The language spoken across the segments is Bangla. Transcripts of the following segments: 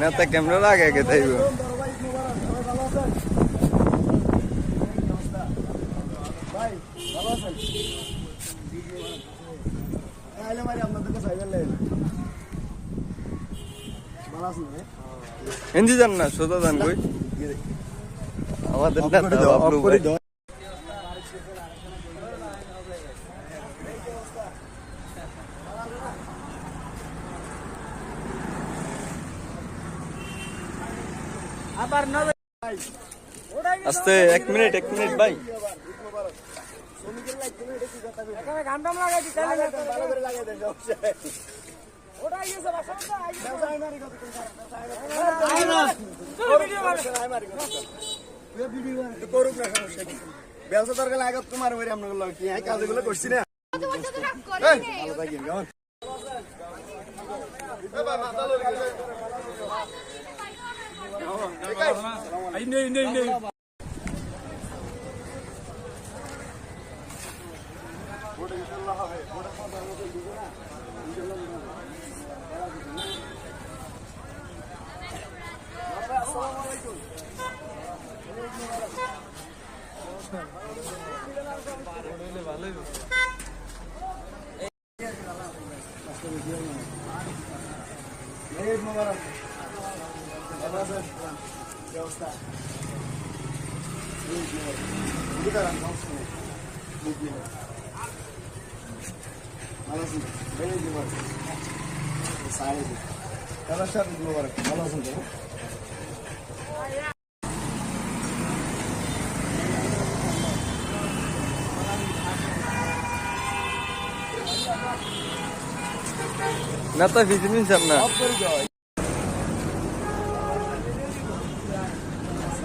নেতা ক্যামেরা লাগে কে তাইব? হিন্দি জান না সোজা জান কই? আমাদের নেতা বাবলু ভাই আবার নবে আস্তে এক মিনিট এক মিনিট ভাই শ্রমিকের লাগবে না, এটা কি কথা কইবেন? এখানে গান্ডাম লাগাই দিতে ভালো করে লাগাই দেন সমস্যা নাই। ওটা গেছে বাসা ব্যবসা আইমারি কত কোন খারাপ, ব্যবসা আইমারি। তুই ভিডিও বানাই। তুই করুক না সমস্যা কি। ব্যবসা দরকার লাগে তোমার ওই আপনার কি এই কাজগুলো করছি না? ভালো পারেন, সমস্যা নেই। বুঝলি না। ভালো আছেন এই মোবারক। দিন। ভালো আছেন। ভালো তো? নেতা ভিটামিন না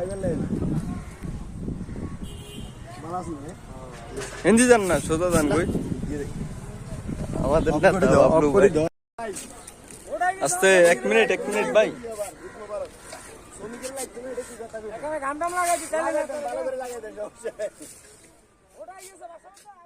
আইবেন লাইন। ভালো আছেন ভাই? হিন্দি জান না সোজা জান কই আমাদের নেতা আস্তে এক মিনিট এক মিনিট ভাই? এখানে গান্ডাম লাগাই দিতে লাগাই দেন, ভালো করে লাগাই দেন, Aí, Zé, vai soltar.